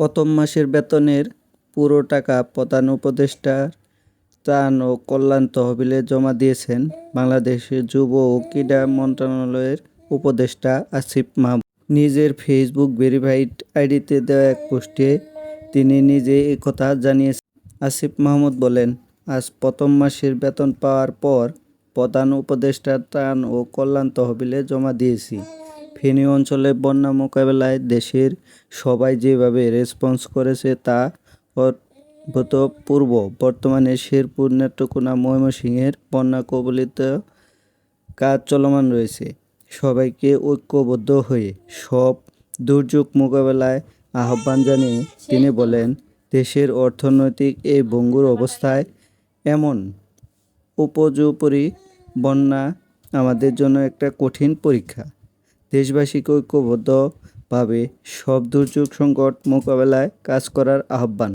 প্রথম মাসের বেতনের পুরো টাকা প্রধান উপদেষ্টার ত্রাণ ও কল্যাণ তহবিলে জমা দিয়েছেন বাংলাদেশের যুব ও ক্রীড়া মন্ত্রণালয়ের উপদেষ্টা আসিফ মাহমুদ। নিজের ফেসবুক ভেরিফাইড আইডিতে দেওয়া এক পোস্টে তিনি নিজে একথা জানিয়েছেন। আসিফ মাহমুদ বলেন, আজ প্রথম মাসের বেতন পাওয়ার পর প্রধান উপদেষ্টা ত্রাণ ও কল্যাণ তহবিলে জমা দিয়েছি। ফেনী অঞ্চলে বন্যা মোকাবেলায় দেশের সবাই যেভাবে রেসপন্স করেছে তা অভূতপূর্ব বর্তমানে শেরপুর নেত্রকোনা ময়মনসিংহের বন্যা কবলিত কাজ চলমান রয়েছে। সবাইকে ঐক্যবদ্ধ হয়ে সব দুর্যোগ মোকাবেলায় আহ্বান জানিয়ে তিনি বলেন, দেশের অর্থনৈতিক এই ভঙ্গুর অবস্থায় এমন উপর্যুপরি বন্যা আমাদের জন্য একটা কঠিন পরীক্ষা। দেশবাসীকে ঐক্যবদ্ধভাবে সব দুর্যোগ সংকট মোকাবেলায় কাজ করার আহ্বান।